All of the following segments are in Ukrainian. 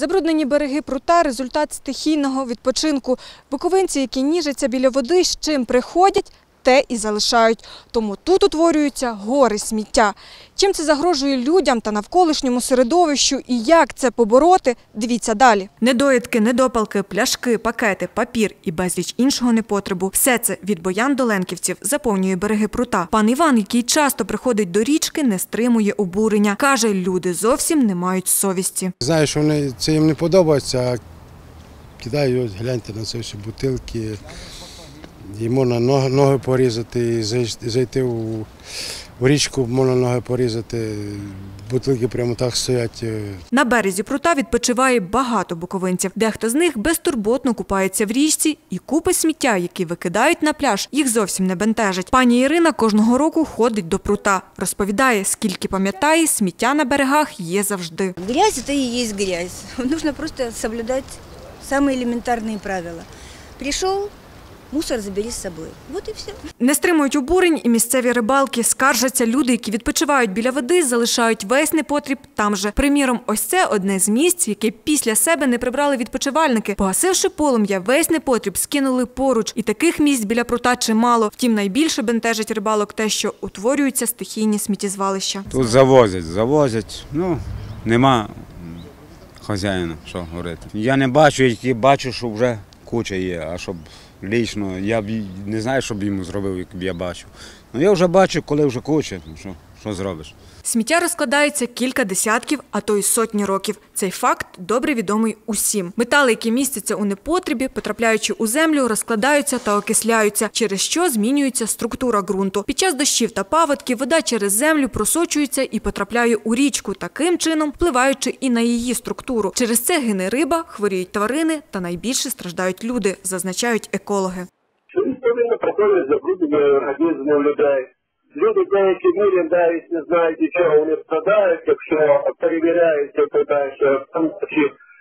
Забруднені береги прута – результат стихійного відпочинку. Буковинці, які ніжаться біля води, з чим приходять, те і залишають. Тому тут утворюються гори сміття. Чим це загрожує людям та навколишньому середовищу і як це побороти, дивіться далі. Недоїдки, недопалки, пляшки, пакети, папір і безліч іншого непотребу – все це від боян до ленківців заповнює береги прута. Пан Іван, який часто приходить до річки, не стримує обурення. Каже, люди зовсім не мають совісті. Знаю, що вони, це їм не подобається, а кидають, гляньте на це всі бутилки. І можна ноги, ноги порізати, і зай- зайти у, у річку, можна ноги порізати. Бутилки прямо так стоять. е, На березі прута відпочиває багато буковинців. Дехто з них безтурботно купається в річці і купи сміття, які викидають на пляж, їх зовсім не бентежить. Пані Ірина кожного року ходить до прута. Розповідає, скільки пам'ятає, сміття на берегах є завжди. Грязь это и есть грязь. Нужно просто соблюдать самые элементарные правила. Пришел, мусор забери с собой. Вот и все. Не стримують обурень і місцеві рибалки. Скаржаться люди, які відпочивають біля води, залишають весь непотріб там же. Приміром, ось це одне з місць, яке після себе не прибрали відпочивальники. Погасивши полум'я, весь непотріб скинули поруч. І таких місць біля прута чимало. Втім, найбільше бентежить рибалок те, що утворюються стихійні сміттєзвалища. Тут завозять, завозять. Ну, нема хазяїна, що говорити. Я не бачу, тільки бачу, що вже куча є, а щоб лічно, я б не знаю, що б йому зробив, як б я бачив. Ну я вже бачу, коли вже хоче. ну, що, що зробиш. Сміття розкладається кілька десятків, а то й сотні років. Цей факт добре відомий усім. Метали, які містяться у непотребі, потрапляючи у землю, розкладаються та окисляються, через що змінюється структура ґрунту. Під час дощів та паводків вода через землю просочується і потрапляє у річку, таким чином впливаючи і на її структуру. Через це гине риба, хворіють тварини та найбільше страждають люди, зазначають екологи. що відповідно проходить забруднення організму людей. Люди деякі мірі навіть не знають нічого, вони страдають, якщо перевіряються, то далі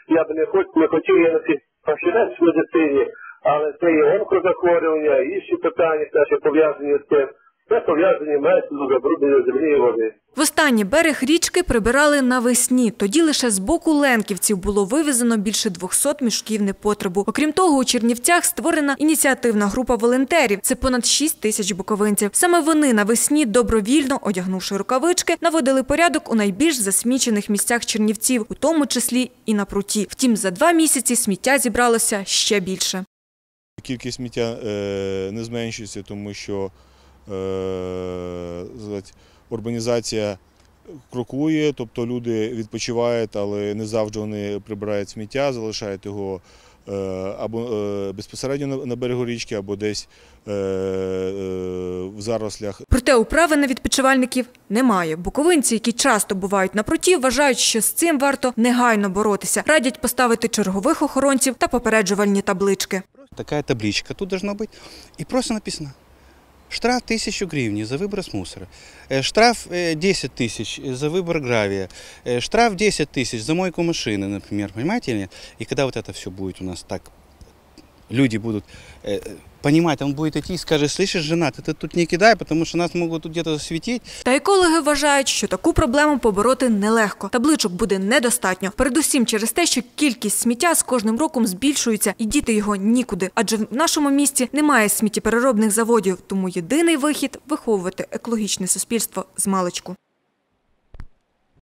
я б не хоч не хотів я фахівець в медицині, але це і онкозахворювання, інші питання, пов'язані з цим. Це пов'язані майже з забрудненням землі і води. Востаннє берег річки прибирали навесні. Тоді лише з боку ленківців було вивезено більше 200 мішків непотребу. Окрім того, у Чернівцях створена ініціативна група волонтерів. Це понад 6 тисяч буковинців. Саме вони навесні, добровільно одягнувши рукавички, наводили порядок у найбільш засмічених місцях Чернівців, у тому числі і на пруті. Втім, за два місяці сміття зібралося ще більше. Кількість сміття е, не зменшується, тому що урбанізація крокує, тобто люди відпочивають, але не завжди вони прибирають сміття, залишають його е, або е, безпосередньо на- берегу річки, або десь е, е, в зарослях. Проте управи на відпочивальників немає. Буковинці, які часто бувають на пруті, вважають, що з цим варто негайно боротися. Радять поставити чергових охоронців та попереджувальні таблички. такая табличка тут должна быть. И просто написано штраф 1000 гривен за выброс мусора, Э, штраф э, 10 тысяч за выбор гравия, э, штраф 10 тысяч за мойку машины, например, понимаете или нет? И когда вот это все будет у нас так, люди будут э, понимать, он будет идти и скажет, слышишь, жена, ты тут не кидай, потому что нас могут тут где-то засветить, Та екологи вважають, що таку проблему побороти нелегко. Табличок буде недостатньо. Передусім через те, що кількість сміття з кожним роком збільшується, і діти його нікуди. Адже в нашому місті немає сміттєпереробних заводів, тому єдиний вихід виховувати екологічне суспільство з маличку.